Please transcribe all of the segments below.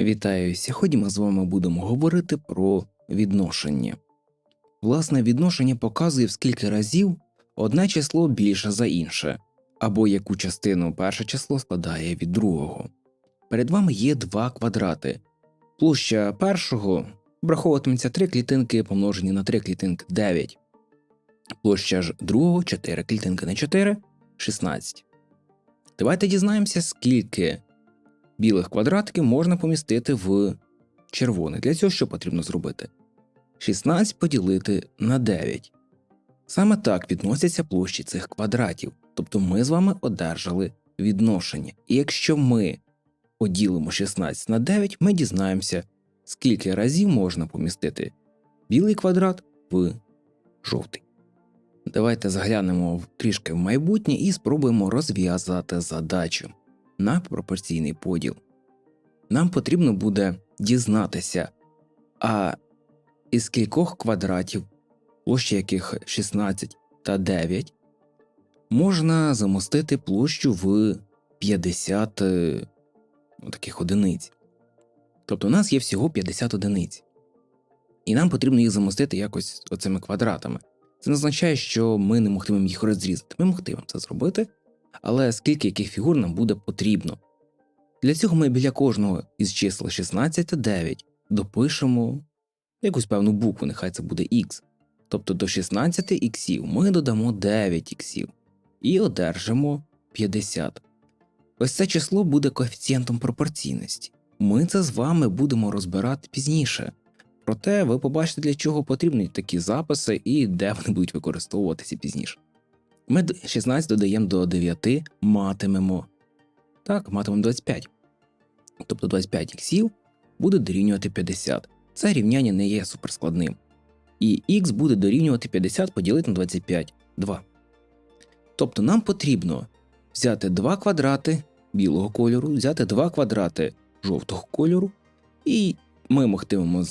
Вітаю! Сьогодні ми з вами будемо говорити про відношення. Власне, відношення показує в скільки разів одне число більше за інше, або яку частину перше число складає від другого. Перед вами є два квадрати. Площа першого враховуватиметься 3 клітинки помножені на 3 клітинки 9. Площа ж другого 4 клітинки на 4 16. Давайте дізнаємося, скільки білих квадратиків можна помістити в червоний. Для цього що потрібно зробити? 16 поділити на 9. Саме так відносяться площі цих квадратів. Тобто ми з вами одержали відношення. І якщо ми поділимо 16 на 9, ми дізнаємося, скільки разів можна помістити білий квадрат в жовтий. Давайте заглянемо трішки в майбутнє і спробуємо розв'язати задачу на пропорційний поділ. Нам потрібно буде дізнатися, а із кількох квадратів, площі яких 16 та 9, можна замостити площу в 50 е, ну, таких одиниць. Тобто у нас є всього 50 одиниць. І нам потрібно їх замостити якось оцими квадратами. Це не означає, що ми не могтимемо їх розрізати. Ми могтимемо це зробити, але скільки яких фігур нам буде потрібно. Для цього ми біля кожного із чисел 16 та 9 допишемо якусь певну букву, нехай це буде х. Тобто до 16 іксів ми додамо 9 іксів і одержимо 50. Ось це число буде коефіцієнтом пропорційності. Ми це з вами будемо розбирати пізніше. Проте ви побачите, для чого потрібні такі записи і де вони будуть використовуватися пізніше. Ми 16 додаємо до 9, матимемо. Так, матимемо 25. Тобто 25 іксів буде дорівнювати 50. Це рівняння не є суперскладним. І х буде дорівнювати 50 поділити на 25 2. Тобто нам потрібно взяти два квадрати білого кольору, взяти два квадрати жовтого кольору, і ми могтимемо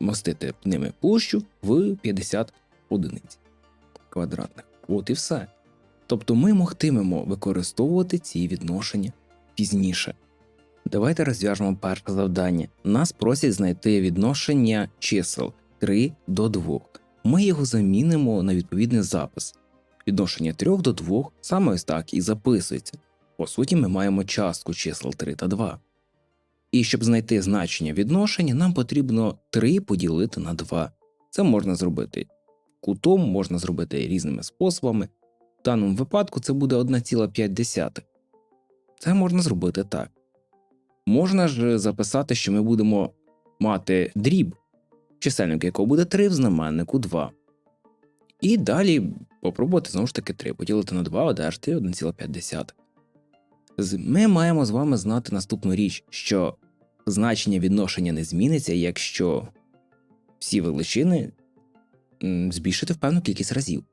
замостити ними площу в 50 одиниць квадратних. От і все. Тобто ми могтимемо використовувати ці відношення пізніше. Давайте розв'яжемо перше завдання. Нас просять знайти відношення чисел 3 до 2. Ми його замінимо на відповідний запис. Відношення 3 до 2 саме ось так і записується. По суті, ми маємо частку чисел 3 та 2. І щоб знайти значення відношення, нам потрібно 3 поділити на 2. Це можна зробити кутом, можна зробити різними способами. В даному випадку це буде 1,5. Це можна зробити так. Можна ж записати, що ми будемо мати дріб, чисельник якого буде 3 в знаменнику 2. І далі попробувати знову ж таки 3 поділити на 2, одержати 1,5. Ми маємо з вами знати наступну річ, що значення відношення не зміниться, якщо всі величини збільшити в певну кількість разів.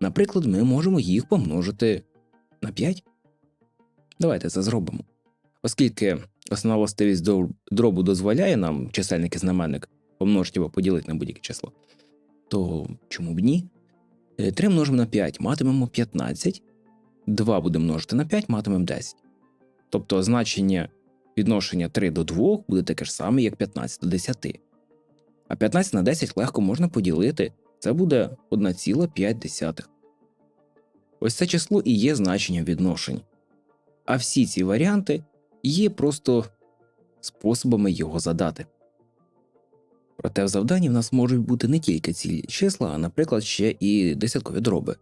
Наприклад, ми можемо їх помножити на 5. Давайте це зробимо. Оскільки основна властивість дробу дозволяє нам чисельник і знаменник помножити або поділити на будь-яке число, то чому б ні? 3 множимо на 5, матимемо 15, 2 будемо множити на 5, матимемо 10. Тобто значення відношення 3 до 2 буде таке ж саме, як 15 до 10. А 15 на 10 легко можна поділити, це буде 1,5. Ось це число і є значенням відношень. А всі ці варіанти є просто способами його задати. Проте в завданні в нас можуть бути не тільки цілі числа, а, наприклад, ще і десяткові дроби.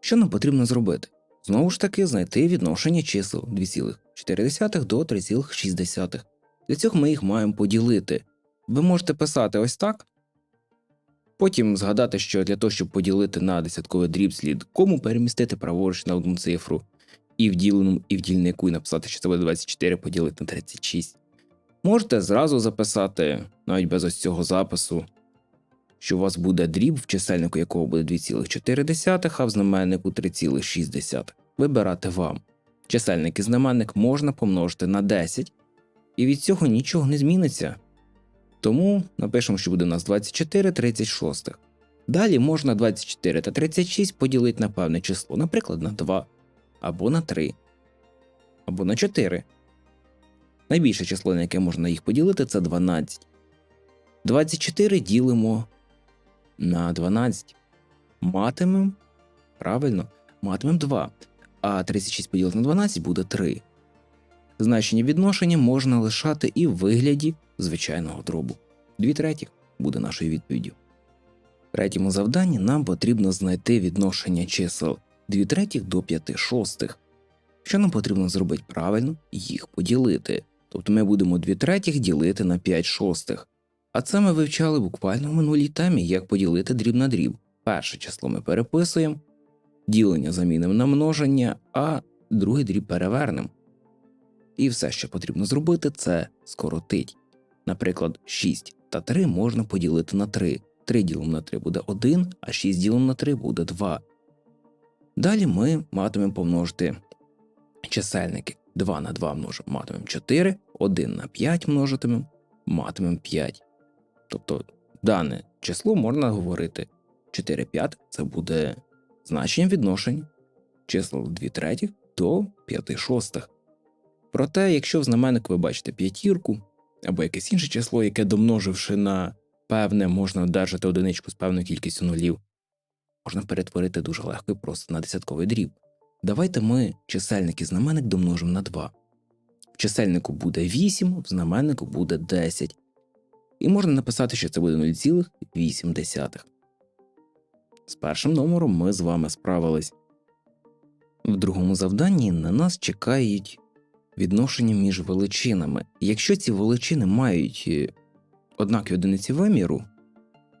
Що нам потрібно зробити? Знову ж таки, знайти відношення чисел 2,4 до 3,6. Для цього ми їх маємо поділити. Ви можете писати ось так. Потім згадати, що для того, щоб поділити на десятковий дріб слід кому перемістити праворуч на одну цифру, і в діленому, і в дільнику, і написати, що це буде 24 поділити на 36. Можете зразу записати, навіть без ось цього запису, що у вас буде дріб, в чисельнику якого буде 2,4, а в знаменнику 3,6. Вибирати вам. Чисельник і знаменник можна помножити на 10, і від цього нічого не зміниться. Тому напишемо, що буде у нас 24 36. Далі можна 24 та 36 поділити на певне число, наприклад, на 2, або на 3, або на 4. Найбільше число, на яке можна їх поділити, це 12. 24 ділимо на 12. Матимемо. Правильно, матимемо 2. А 36 поділити на 12 буде 3. Значення відношення можна лишати і в вигляді звичайного дробу. 2 третіх буде нашою відповіддю. В третьому завданні нам потрібно знайти відношення чисел 2 третіх до 5 шостих. Що нам потрібно зробити правильно? Їх поділити. Тобто ми будемо 2 третіх ділити на 5 шостих. А це ми вивчали буквально в минулій темі, як поділити дріб на дріб. Перше число ми переписуємо, ділення замінимо на множення, а другий дріб перевернемо. І все, що потрібно зробити, це скоротить. Наприклад, 6 та 3 можна поділити на 3. 3 ділимо на 3 буде 1, а 6 ділимо на 3 буде 2. Далі ми матимемо помножити чисельники. 2 на 2 множимо, матимемо 4, 1 на 5 множитимемо, матимемо 5. Тобто дане число можна говорити 4 5 це буде значенням відношень чисел 2 третіх до 5 шостих. Проте, якщо в знаменнику ви бачите п'ятірку або якесь інше число, яке домноживши на певне, можна одержати одиничку з певною кількістю нулів, можна перетворити дуже легко і просто на десятковий дріб. Давайте ми чисельник і знаменник домножимо на 2. В чисельнику буде 8, в знаменнику буде 10. І можна написати, що це буде 0,8. З першим номером ми з вами справились. В другому завданні на нас чекають відношення між величинами. Якщо ці величини мають е, однакові одиниці виміру,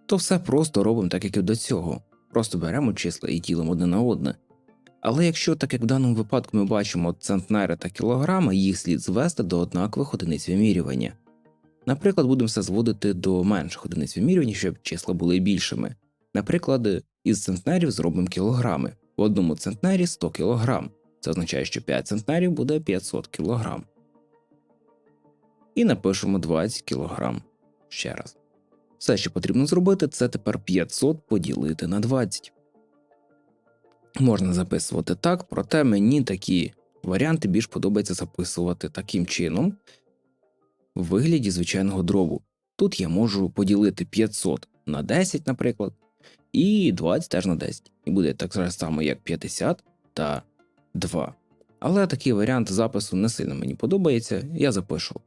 то все просто робимо так, як і до цього. Просто беремо числа і ділимо одне на одне. Але якщо, так як в даному випадку ми бачимо центнери та кілограми, їх слід звести до однакових одиниць вимірювання. Наприклад, будемо все зводити до менших одиниць вимірювання, щоб числа були більшими. Наприклад, із центнерів зробимо кілограми. В одному центнері 100 кілограм. Це означає, що 5 центнерів буде 500 кілограм. І напишемо 20 кілограм. Ще раз. Все, що потрібно зробити, це тепер 500 поділити на 20. Можна записувати так, проте мені такі варіанти більш подобається записувати таким чином, в вигляді звичайного дробу. Тут я можу поділити 500 на 10, наприклад, і 20 теж на 10. І буде так само, як 50 та 2. Але такий варіант запису не сильно мені подобається, я запишу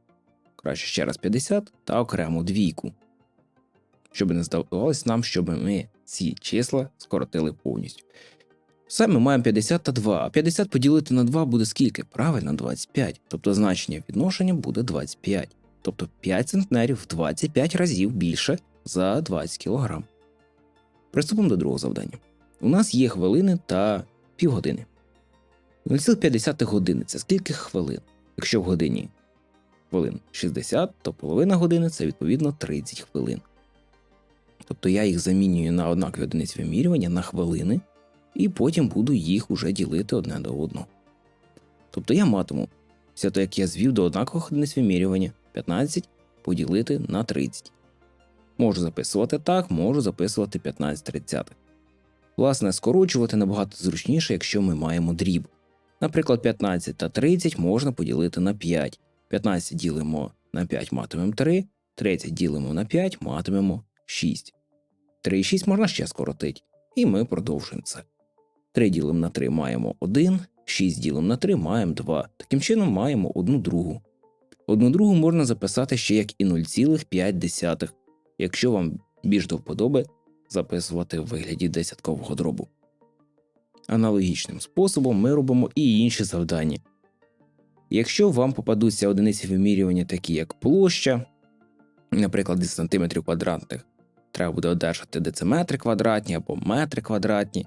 краще ще раз 50 та окрему двійку. Щоб не здавалося нам, щоб ми ці числа скоротили повністю. Все ми маємо 50 та 2, а 50 поділити на 2 буде скільки? Правильно, 25. Тобто значення відношення буде 25. Тобто 5 центнерів в 25 разів більше за 20 кг. Приступимо до другого завдання. У нас є хвилини та півгодини. 0,5 години це скільки хвилин? Якщо в годині хвилин 60, то половина години це відповідно 30 хвилин. Тобто я їх замінюю на однакові одиниці вимірювання на хвилини, і потім буду їх уже ділити одне до одного. Тобто я матиму, після того як я звів до однакових одиниць вимірювання 15 поділити на 30. Можу записувати так, можу записувати 15 30. Власне, скорочувати набагато зручніше, якщо ми маємо дріб. Наприклад, 15 та 30 можна поділити на 5. 15 ділимо на 5 матимемо 3, 30 ділимо на 5 матимемо 6. 3 і 6 можна ще скоротити. І ми продовжуємо це. 3 ділимо на 3 маємо 1, 6 ділимо на 3 маємо 2. Таким чином маємо одну другу. Одну другу можна записати ще як і 0,5, якщо вам більш до вподоби записувати в вигляді десяткового дробу. Аналогічним способом ми робимо і інші завдання. Якщо вам попадуться одиниці вимірювання, такі як площа, наприклад, 10 см квадратних, треба буде одержати дециметри квадратні або метри квадратні,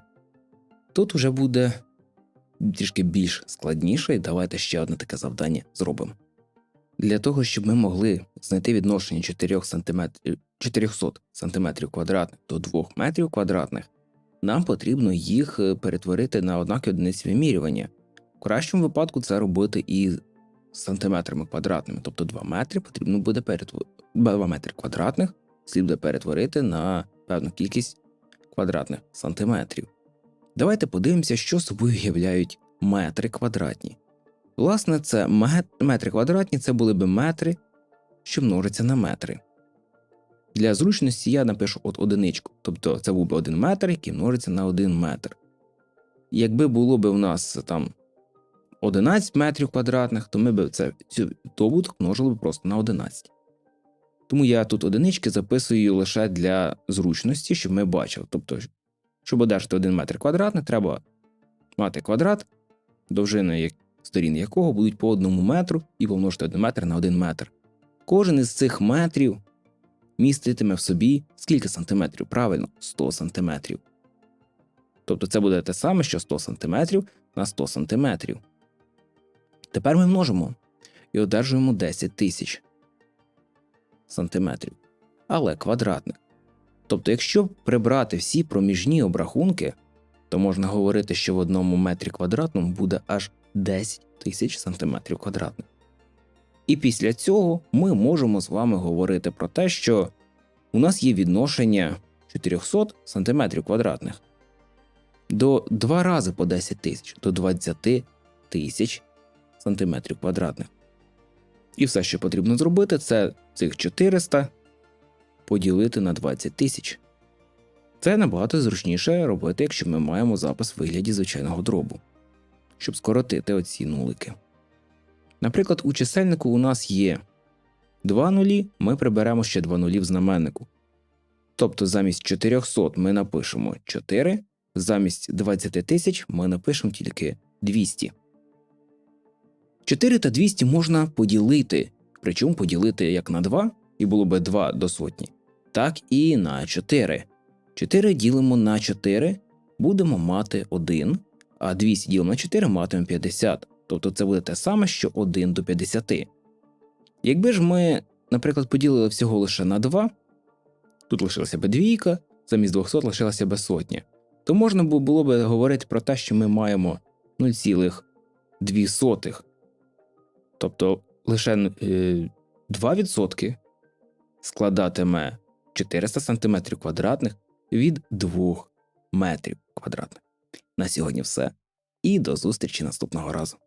тут вже буде трішки більш складніше, і давайте ще одне таке завдання зробимо. Для того, щоб ми могли знайти відношення 4 см, 400 см квадратних до 2 метрів квадратних, нам потрібно їх е, перетворити на однакові одиниці вимірювання. В кращому випадку це робити і сантиметрами квадратними, тобто 2 метри потрібно буде перетворити 2 метри квадратних слід буде перетворити на певну кількість квадратних сантиметрів. Давайте подивимося, що собою являють метри квадратні. Власне, це метри квадратні, це були б метри, що множаться на метри. Для зручності я напишу от одиничку, тобто це був би один метр, який множиться на один метр. Якби було б у нас там 11 метрів квадратних, то ми б це, цю добуток множили б просто на 11. Тому я тут одинички записую лише для зручності, щоб ми бачили. Тобто, щоб одержати 1 метр квадратний, треба мати квадрат, довжини сторін якого будуть по одному метру і помножити 1 метр на 1 метр. Кожен із цих метрів міститиме в собі скільки сантиметрів? Правильно, 100 сантиметрів. Тобто це буде те саме, що 100 сантиметрів на 100 сантиметрів. Тепер ми множимо і одержуємо 10 тисяч сантиметрів, але квадратних. Тобто, якщо прибрати всі проміжні обрахунки, то можна говорити, що в одному метрі квадратному буде аж 10 тисяч сантиметрів квадратних. І після цього ми можемо з вами говорити про те, що у нас є відношення 400 сантиметрів квадратних до 2 рази по 10 тисяч, до 20 тисяч сантиметрів квадратних. І все, що потрібно зробити, це цих 400 поділити на 20 тисяч. Це набагато зручніше робити, якщо ми маємо запис в вигляді звичайного дробу, щоб скоротити оці нулики. Наприклад, у чисельнику у нас є 2 нулі, ми приберемо ще 2 нулі в знаменнику. Тобто замість 400 ми напишемо 4, замість 20 тисяч ми напишемо тільки 200. 4 та 200 можна поділити, причому поділити як на 2, і було би 2 до сотні, так і на 4. 4 ділимо на 4, будемо мати 1, а 200 ділимо на 4 матимемо 50. Тобто це буде те саме, що 1 до 50. Якби ж ми, наприклад, поділили всього лише на 2, тут лишилася б двійка, замість 200 лишилася б сотня, то можна було б говорити про те, що ми маємо 0,2. Тобто лише е, 2% складатиме 400 см квадратних від 2 метрів квадратних. На сьогодні все. І до зустрічі наступного разу.